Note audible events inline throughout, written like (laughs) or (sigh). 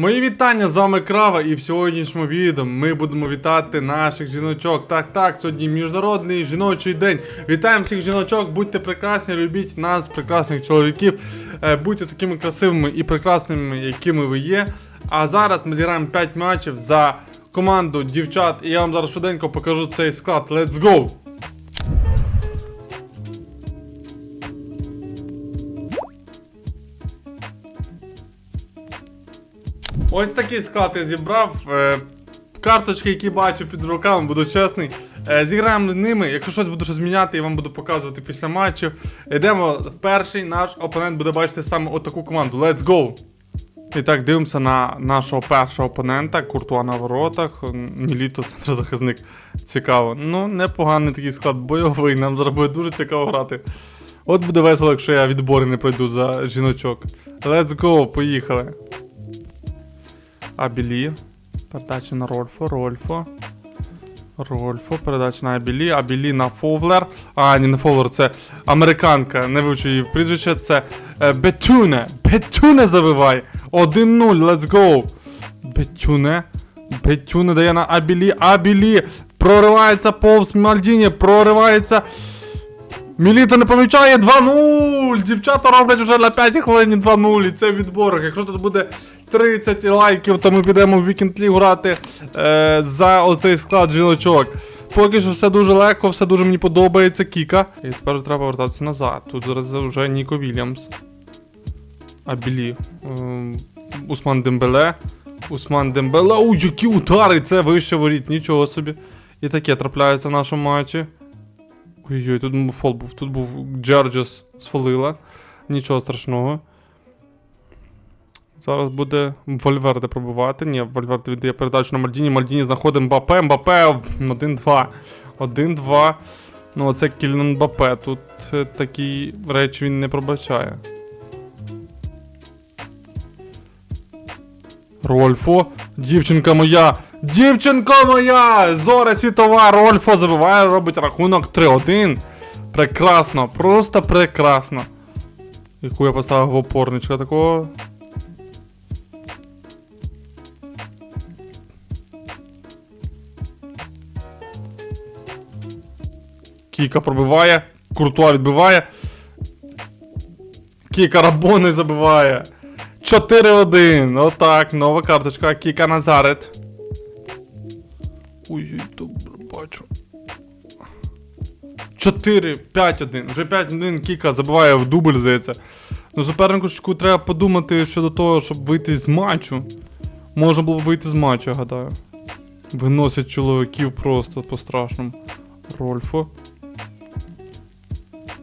Мої вітання з вами Крава, і в сьогоднішньому відео ми будемо вітати наших жіночок. Так, так, сьогодні міжнародний жіночий день. Вітаємо всіх жіночок, будьте прекрасні, любіть нас, прекрасних чоловіків. Е, Будьте такими красивими і прекрасними, якими ви є. А зараз ми зіграємо 5 матчів за команду дівчат, і я вам зараз швиденько покажу цей склад. Let's go! Ось такий склад я зібрав. Е, Карточки, які бачу під руками, буду чесний. Е, Зіграємо ними. Якщо щось буду зміняти, я вам буду показувати після матчів. Йдемо в перший. Наш опонент буде бачити саме отаку команду. Let's go! І так, дивимося на нашого першого опонента. Куртуа на воротах. Міліто, центрозахисник. Цікаво. Ну, непоганий такий склад бойовий. Нам зараз дуже цікаво грати. От буде весело, якщо я відбори не пройду за жіночок. Let's go, поїхали. Абілі. Передача на Рольфо, Рольфо. Рольфо, передача на Абілі, Абілі на Фовлер. А, ні, не Фовлер, це американка. Не вивчу її прізвище. Це е, Бетюне. Бетюне забивай. 1-0, let's go. Бетюне. Бетюне дає на Абілі. Абілі. Проривається повз Мальдіні. Проривається. Міліто не помічає 2-0! Дівчата роблять вже на 5 хвилині 2-0. І це відбор. Якщо тут буде 30 лайків, то ми підемо в Вікенд Ліг грати е, за оцей склад жіночок. Поки що все дуже легко, все дуже мені подобається. Кіка. І тепер треба вертатися назад. Тут зараз вже Ніко Вільямс. Абілі. Ем, Усман Дембеле. Усман Дембеле. Ой, які удари! Це вище воріт, нічого собі. І таке трапляється в нашому матчі. Ой-ой, тут фол був. Тут був Джерджес сфолила. Нічого страшного. Зараз буде Вольверде пробувати. Ні, Вольверде віддає передачу на Мальдіні. Мальдіні знаходить Мбапе. Мбапе 1-2. 1-2. Ну, оце Кільнан Мбапе. Тут е, такі речі він не пробачає. Рольфо. Дівчинка моя. Дівчинка моя! Зоря світова, Рольфо забиває, робить рахунок 3-1. Прекрасно, просто прекрасно. Яку я поставив в опорничка такого. Кіка пробиває. Куртуа відбиває. Кіка Рабони забиває. 4-1. Отак, нова карточка. Кіка Назарет. Ой-ой, добре, бачу. 4, 5-1. Вже 5-1 Кіка забиває в дубль, здається. Ну, супернику треба подумати щодо того, щоб вийти з матчу. Можна було б вийти з матчу, я гадаю. Виносять чоловіків просто по-страшному. Рольфо.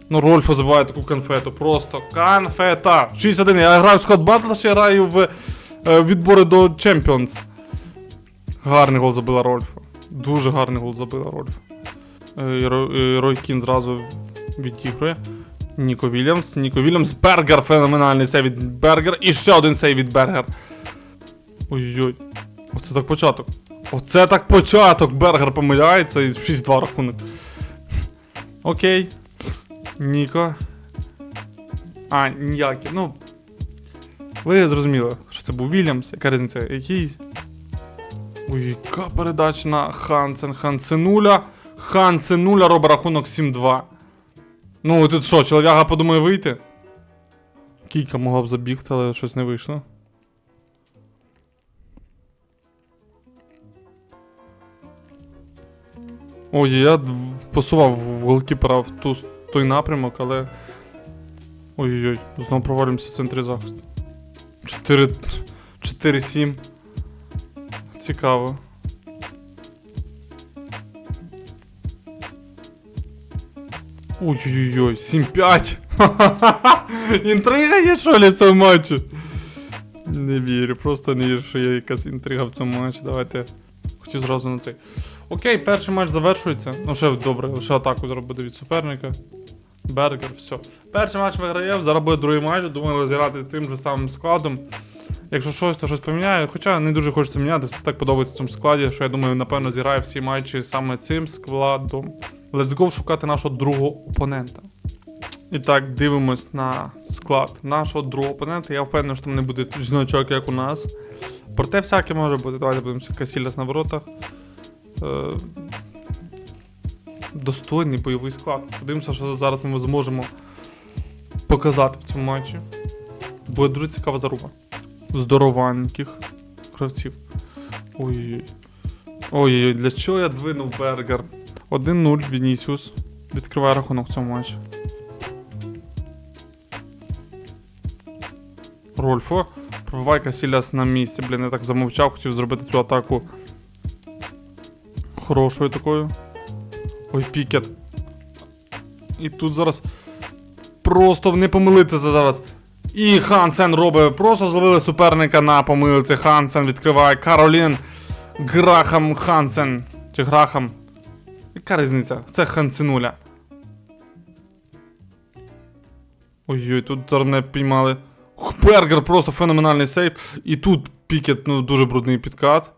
Ну, Рольфо забиває таку конфету. Просто конфета. 6-1. Я граю в склад Батл, ще граю в е, відбори до Champions. Гарний гол забила Рольфо. Дуже гарний гол забила Рольфо. Е, Рой Кін зразу відігрує. Ніко Вільямс. Ніко Вільямс. Бергер. Феноменальний сейв від Бергер. І ще один сейв від Бергер. Ой-ой. Оце так початок. Оце так початок. Бергер помиляється і 6-2 рахунок. Окей. Ніко. А, ніякі. Ну. Ви зрозуміли, що це був Вільямс, яка різниця? Який. Ой, яка передача на Хансен. Хансенуля. Хансенуля робить рахунок 7-2. Ну, тут що, чолов'яга подумає вийти? Кійка могла б забігти, але щось не вийшло. Ой, я посував в голкіпера в ту, той напрямок, але. Ой-ой-ой, знову провалюємося в центрі захисту. 4. 4-7. Цікаво. Ой-ой-ой, 7-5. (laughs) Інтрига є, що ли, в цьому матчі? Не вірю, просто не вірю, що є якась інтрига в цьому матчі. Давайте. Хотів зразу на цей. Окей, перший матч завершується. Ну, ще добре, ще атаку буде від суперника. Бергер, все. Перший матч виграємо, зараз буде другий матч. Думаю, зіграти тим же самим складом. Якщо щось, то щось поміняю. Хоча не дуже хочеться міняти, все так подобається в цьому складі, що я думаю, напевно, зіграю всі матчі саме цим складом. Let's go шукати нашого другого опонента. І так, дивимось на склад нашого другого опонента. Я впевнений, що там не буде жіночок, як у нас. Проте всяке може бути. Давайте подивимося, Касіляс на воротах. Е, достойний бойовий склад. Подивимося, що зараз ми зможемо показати в цьому матчі. Буде дуже цікава заруба. Здорованьких гравців. Ой-ой-ой. Ой-ой, для чого я двинув Бергер? 1-0 Вінісіус. Відкриває рахунок в цьому матчі. Рольфо. Пробивай Касіляс на місці. Блін, я так замовчав, хотів зробити цю атаку хорошою такою. Ой, пікет. І тут зараз. Просто не помилитися зараз. І Хансен робить. Просто зловили суперника на помилці. Хансен відкриває. Каролін. Грахам Хансен. Чи Грахам. Яка різниця? Це Хансенуля. Ой-ой, тут зараз мене піймали. Бергер просто феноменальний сейф. І тут Пікет, ну, дуже брудний підкат.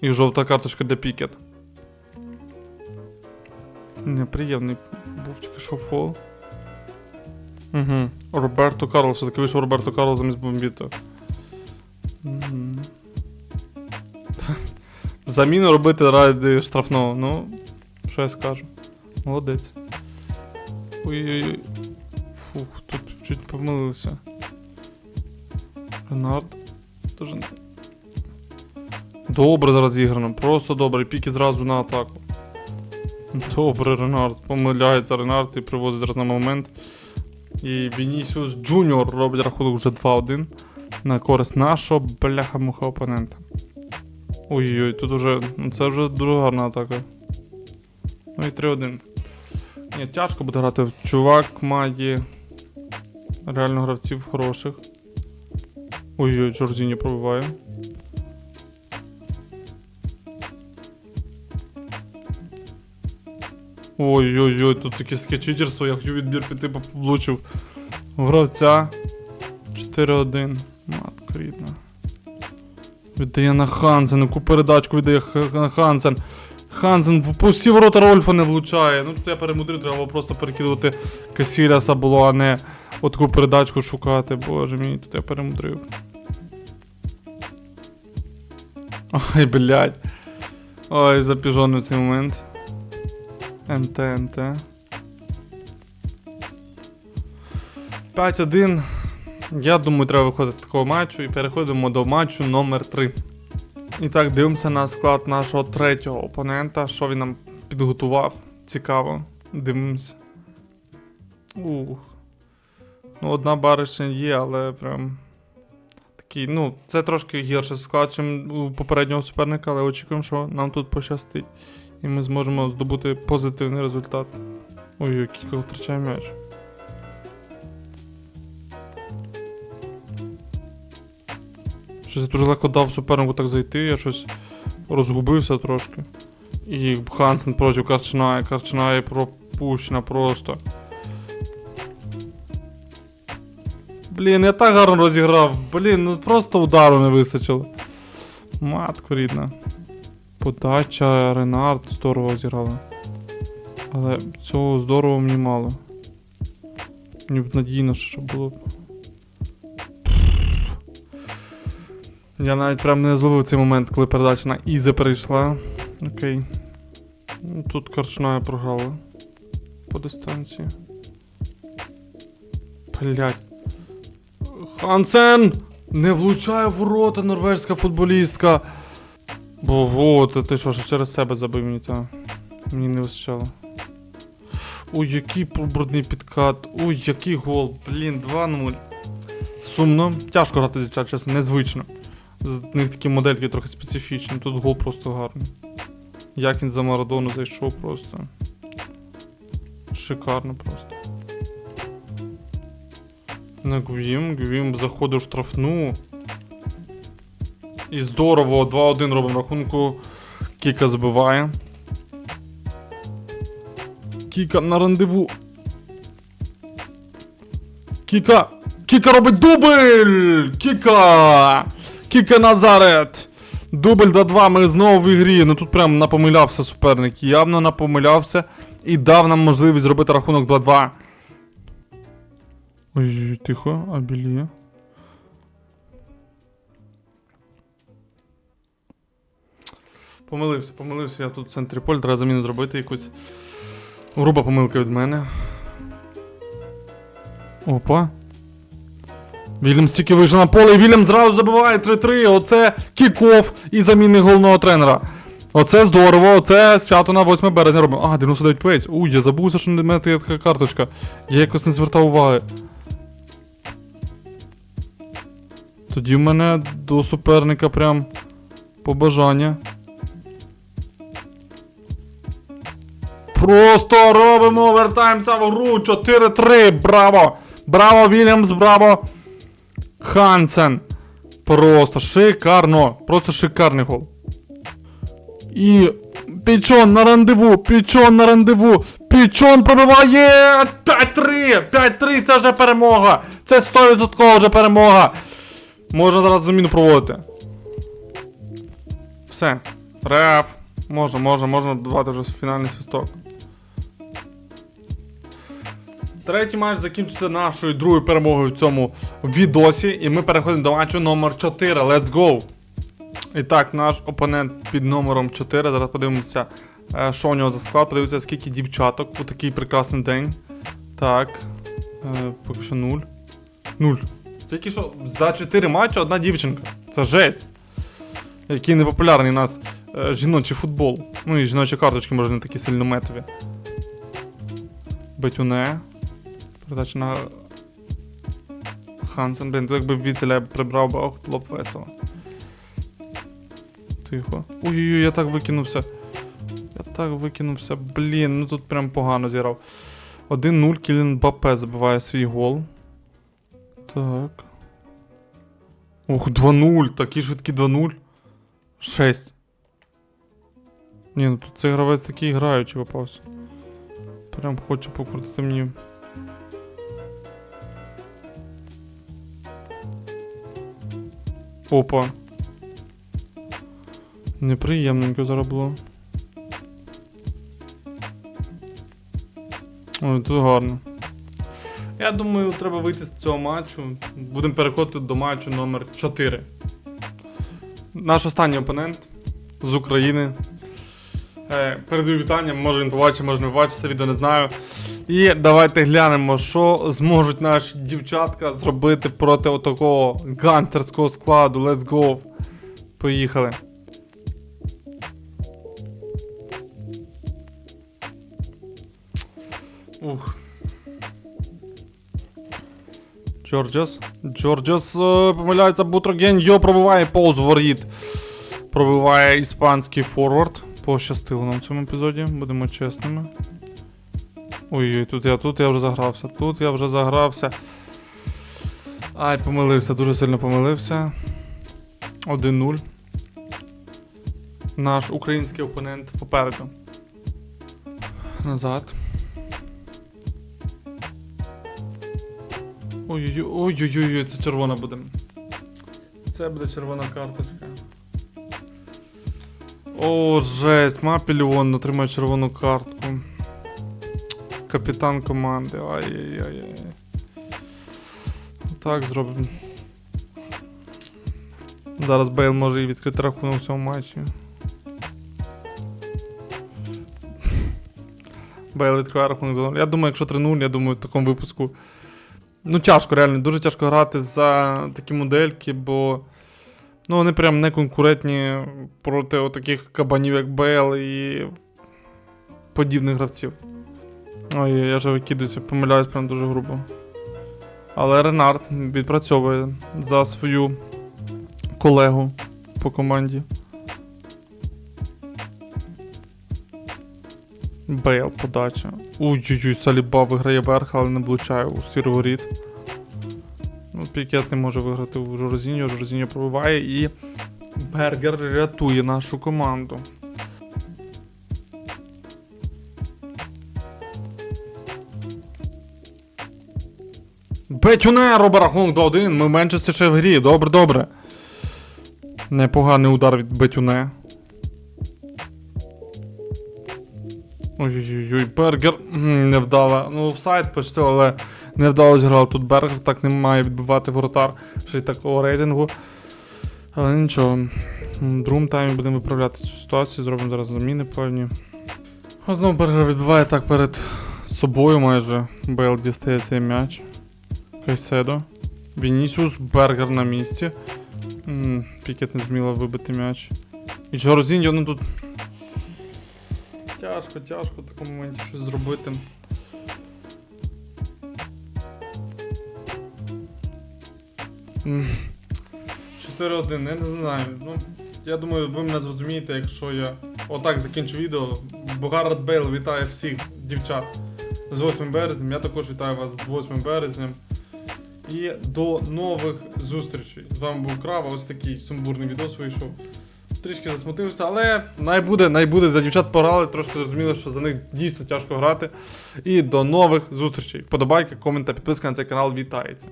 І жовта карточка для Пікет. Неприємний був тільки що фол. Угу. Роберто Карлос, все-таки вийшов Роберто Карлос замість бомбіто. Мгм. Та, Заміну робити ради штрафного. Ну, що я скажу. Молодець. Ой-ой-ой. Фух, тут чуть помилився. Ренард. Дуже... Добре зараз зіграно, просто добре. Піки зразу на атаку. Добре, Ренард. Помиляється Ренард і привозить зараз на момент. І Вінісіус Джуніор робить рахунок вже 2-1 на користь нашого бляха-муха опонента. Ой-ой, тут уже. Ну це вже дуже гарна атака. Ну і 3-1. Ні, тяжко буде грати. Чувак має реально гравців хороших. Ой-ой, Джордіні пробиває. Ой-ой-ой, тут таке читерство, я хотів відбір піти, бо влучив гравця. 4-1. Матка рідна. Віддає на Хансен, яку передачку віддає на Хансен. Хансен в ворота Рольфа не влучає. Ну тут я перемудрив, треба було просто перекидувати Касіляса було, а не отаку передачку шукати. Боже мій, тут я перемудрив. Ой, блядь. Ой, запіжоний цей момент. НТ, НТ. 5-1. Я думаю, треба виходити з такого матчу і переходимо до матчу номер 3. І так, дивимося на склад нашого третього опонента. Що він нам підготував. Цікаво. Дивимося. Ух. Ну, одна баришня є, але прям. Такий, ну, це трошки гірше склад, ніж у попереднього суперника, але очікуємо, що нам тут пощастить. І ми зможемо здобути позитивний результат. Ой, Кіко втрачає м'яч. Щось я дуже легко дав супернику так зайти, я щось розгубився трошки. І Хансен проти Карчинає, Карчинає пропущена просто. Блін, я так гарно розіграв. Блін, ну просто удару не вистачило. Матко рідна. Подача Ренард здорово зіграла. Але цього здорово мені мало. Мені б надійно, що було б. Я навіть прям не зловив цей момент, коли передача на Ізе перейшла. Окей. Ну, Тут Карчная програла. По дистанції. Блять. Хансен! Не влучає в ворота норвежська футболістка. Бо от, ти що, ще через себе забив мені, та. Мені не вистачало. Ой, який брудний підкат. Ой, який гол. Блін, 2-0. Сумно. Тяжко грати чесно, незвично. З них такі модельки трохи специфічні. Тут гол просто гарний. Як він за Марадону зайшов просто. Шикарно просто. На Гвім, Гвім заходить в штрафну. І здорово, 2-1 робимо рахунку. Кіка забиває. Кіка на рандеву. Кіка! Кіка робить дубль! Кіка! Кіка Назарет! Дубль до 2, ми знову в ігрі. Ну тут прям напомилявся суперник. Явно напомилявся і дав нам можливість зробити рахунок 2-2. Ой, тихо, Абілі. Помилився, помилився, я тут в центрі поля, треба заміну зробити якусь. Груба помилка від мене. Опа. Вільям стільки вийшов на поле, і зразу забиває 3-3. Оце кікоф і заміни головного тренера. Оце здорово, оце свято на 8 березня робимо. А, 99 пейс. Уй, я забувся, що в мене така карточка. Я якось не звертав уваги. Тоді в мене до суперника прям побажання. Просто робимо, вертаємося в гру. 4-3. Браво! Браво, Вільямс, браво! Хансен. Просто шикарно. Просто шикарний гол. І Пічон на рандеву, Пічон на рандеву, Пічон пробиває 5-3, 5-3, це вже перемога. Це 100% вже перемога. Можна зараз заміну проводити. Все. Реф. Можна, можна, можна давати вже фінальний свисток. Третій матч закінчиться нашою другою перемогою в цьому відосі. І ми переходимо до матчу номер 4. Let's go! І так, наш опонент під номером 4. Зараз подивимося, е, що у нього за склад. Подивимося, скільки дівчаток у такий прекрасний день. Так. Е, поки що 0. 0. Тільки що за 4 матчі одна дівчинка. Це жесть. Який непопулярний у нас е, жіночий футбол. Ну і жіночі карточки, може, не такі сильно метові. Бетюне. Передача на Хансен. Блін, тут якби віцеля прибрав, ох, було б весело. Тихо. Ой-ой-ой, я так викинувся. Я так викинувся. Блін, ну тут прям погано зіграв. 1-0 Кілін Бапе забиває свій гол. Так. Ох, 2-0. Такі швидкі 2-0. 6. Ні, ну тут цей гравець такий граючий попався. Прям хоче покрутити мені. Опа. Неприємненько зараз було. Ой, тут гарно. Я думаю, треба вийти з цього матчу. Будемо переходити до матчу номер 4. Наш останній опонент з України. Е, передаю вітання, може він побачить, може не побачить це відео, не знаю. І давайте глянемо, що зможуть наші дівчатка зробити проти отакого ганстерського складу. Let's go. Поїхали. Ух. Джорджас. Джорджас е, помиляється Бутроген. Йо пробиває повз воріт. Пробиває іспанський форвард. Пощастило нам в цьому епізоді, будемо чесними. Ой-ой, тут я тут я вже загрався. Тут я вже загрався. Ай, помилився, дуже сильно помилився. 1-0. Наш український опонент попереду. Назад. Ой-ой-ой, це червона буде. Це буде червона карточка. О, жесть, Мапільон отримає червону картку. Капітан команди. Ай-яй-яй. Так зробимо. Зараз Бейл може і відкрити рахунок в цьому матчі. Бейл відкриває рахунок за 0. Я думаю, якщо 3-0, я думаю, в такому випуску. Ну, тяжко, реально, дуже тяжко грати за такі модельки, бо. Ну, вони прям не конкурентні проти таких кабанів, як Бейл і подібних гравців. Ой, я вже викидаюся, помиляюсь прям дуже грубо. Але Ренард відпрацьовує за свою колегу по команді. Бейл подача. Ой-ой-ой, Саліба виграє верх, але не влучає у сірворіт. Ну, Пікет не може виграти у Жорзіньо, Жорзіньо пробиває і Бергер рятує нашу команду. Бетюне робить рахунок до 1. Ми менше ще в грі. Добре, добре. Непоганий удар від Бетюне. Ой-ой-ой, Бергер. М, Невдало. Ну, офсайд почти, але Не вдалося грав тут Бергер, так не має відбивати воротар, ще й такого рейтингу. Але нічого. В другому таймі будемо виправляти цю ситуацію, зробимо зараз заміни певні. А знову Бергер відбиває так перед собою майже. Бейл дістає цей м'яч. Кайседо. Вінісіус, Бергер на місці. Пікет не зміла вибити м'яч. І Джорзіньо, ну тут. Тяжко, тяжко в такому моменті щось зробити. М, 4-1, я не знаю. Ну, я думаю, ви мене зрозумієте, якщо я отак закінчу відео. Богард Бейл вітає всіх дівчат з 8 березням. Я також вітаю вас з 8 березням. І до нових зустрічей. З вами був Крава, ось такий сумбурний відос вийшов. Трішки засмутився, але най буде, най буде. За дівчат порали, трошки зрозуміло, що за них дійсно тяжко грати. І до нових зустрічей. Вподобайки, комент підписка на цей канал вітається.